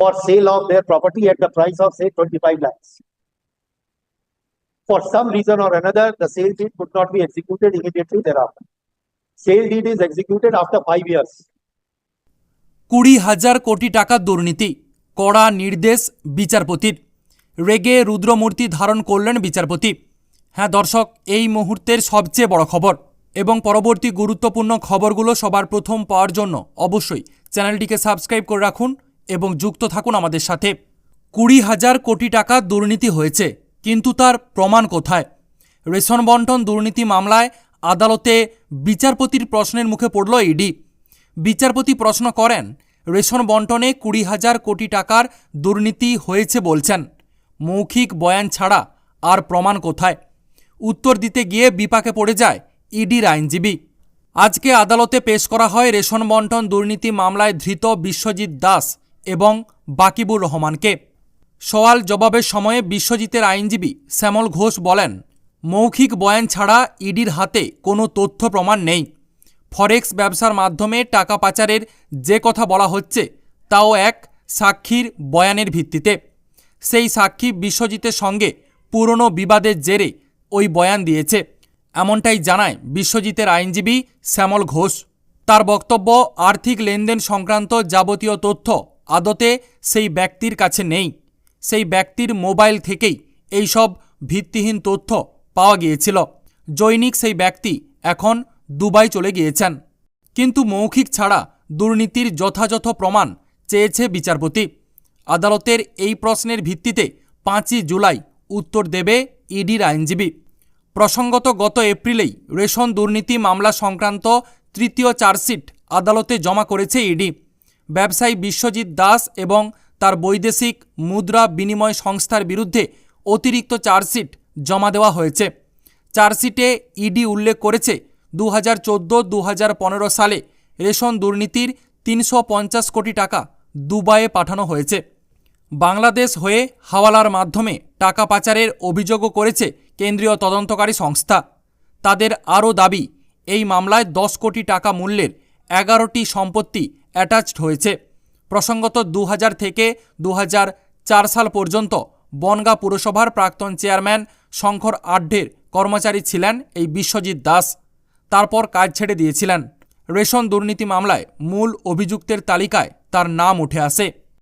for sale of their property at the price of say twenty-five lakhs. For some reason or another, the sale deed could not be executed immediately thereafter. Sale deed is executed after five years. কুড়ি হাজার কোটি টাকার দুর্নীতি কড়া নির্দেশ বিচারপতির রেগে রুদ্রমূর্তি ধারণ করলেন বিচারপতি হ্যাঁ দর্শক এই মুহূর্তের সবচেয়ে বড় খবর এবং পরবর্তী গুরুত্বপূর্ণ খবরগুলো সবার প্রথম পাওয়ার জন্য অবশ্যই চ্যানেলটিকে সাবস্ক্রাইব করে রাখুন এবং যুক্ত থাকুন আমাদের সাথে। কুড়ি হাজার কোটি টাকা দুর্নীতি হয়েছে, কিন্তু তার প্রমাণ কোথায়? রেশন বন্টন দুর্নীতি মামলায় আদালতে বিচারপতির প্রশ্নের মুখে পড়ল ইডি। বিচারপতি প্রশ্ন করেন, রেশন বন্টনে কুড়ি হাজার কোটি টাকার দুর্নীতি হয়েছে বলছেন। মৌখিক বয়ান ছাড়া আর প্রমাণ কোথায়? উত্তর দিতে গিয়ে বিপাকে পড়ে যায় ইডির আইনজীবী। আজকে আদালতে পেশ করা হয় রেশন বন্টন দুর্নীতি মামলায় ধৃত বিশ্বজিৎ দাস। এবং বাকিবুর রহমানকে। সওয়াল জবাবের সময়ে বিশ্বজিতের আইনজীবী শ্যামল ঘোষ বলেন, মৌখিক বয়ান ছাড়া ইডির হাতে কোনো তথ্য প্রমাণ নেই। ফরেক্স ব্যবসার মাধ্যমে টাকা পাচারের যে কথা বলা হচ্ছে, তাও এক সাক্ষীর বয়ানের ভিত্তিতে। সেই সাক্ষী বিশ্বজিতের সঙ্গে পুরনো বিবাদের জেরে ওই বয়ান দিয়েছে। এমনটাই জানায় বিশ্বজিতের আইনজীবী শ্যামল ঘোষ। তার বক্তব্য, আর্থিক লেনদেন সংক্রান্ত যাবতীয় তথ্য আদতে সেই ব্যক্তির কাছে নেই। সেই ব্যক্তির মোবাইল থেকেই এইসব ভিত্তিহীন তথ্য পাওয়া গিয়েছিল। জৈনিক সেই ব্যক্তি এখন দুবাই চলে গিয়েছেন। কিন্তু মৌখিক ছাড়া দুর্নীতির যথাযথ প্রমাণ চেয়েছে বিচারপতি। আদালতের এই প্রশ্নের ভিত্তিতে পাঁচই জুলাই উত্তর দেবে ইডির আইনজীবী। প্রসঙ্গত গত এপ্রিলেই রেশন দুর্নীতি মামলা সংক্রান্ত তৃতীয় চার্জশিট আদালতে জমা করেছে ইডি। ব্যবসায়ী বিশ্বজিৎ দাস এবং তার বৈদেশিক মুদ্রা বিনিময় সংস্থার বিরুদ্ধে অতিরিক্ত চার্জশিট জমা দেওয়া হয়েছে। চার্জশিটে ইডি উল্লেখ করেছে দু হাজার চোদ্দ দু সালে রেশন দুর্নীতির তিনশো পঞ্চাশ কোটি টাকা দুবাইয়ে পাঠানো হয়েছে। বাংলাদেশ হয়ে হাওয়ালার মাধ্যমে টাকা পাচারের অভিযোগও করেছে কেন্দ্রীয় তদন্তকারী সংস্থা। তাদের আরও দাবি, এই মামলায় দশ কোটি টাকা মূল্যের এগারোটি সম্পত্তি অ্যাটাচড হয়েছে। প্রসঙ্গত দু হাজার থেকে দু হাজার চার সাল পর্যন্ত বনগা পুরসভার প্রাক্তন চেয়ারম্যান শঙ্কর আড্ডের কর্মচারী ছিলেন এই বিশ্বজিৎ দাস। তারপর কাজ ছেড়ে দিয়েছিলেন। রেশন দুর্নীতি মামলায় মূল অভিযুক্তের তালিকায় তার নাম উঠে আসে।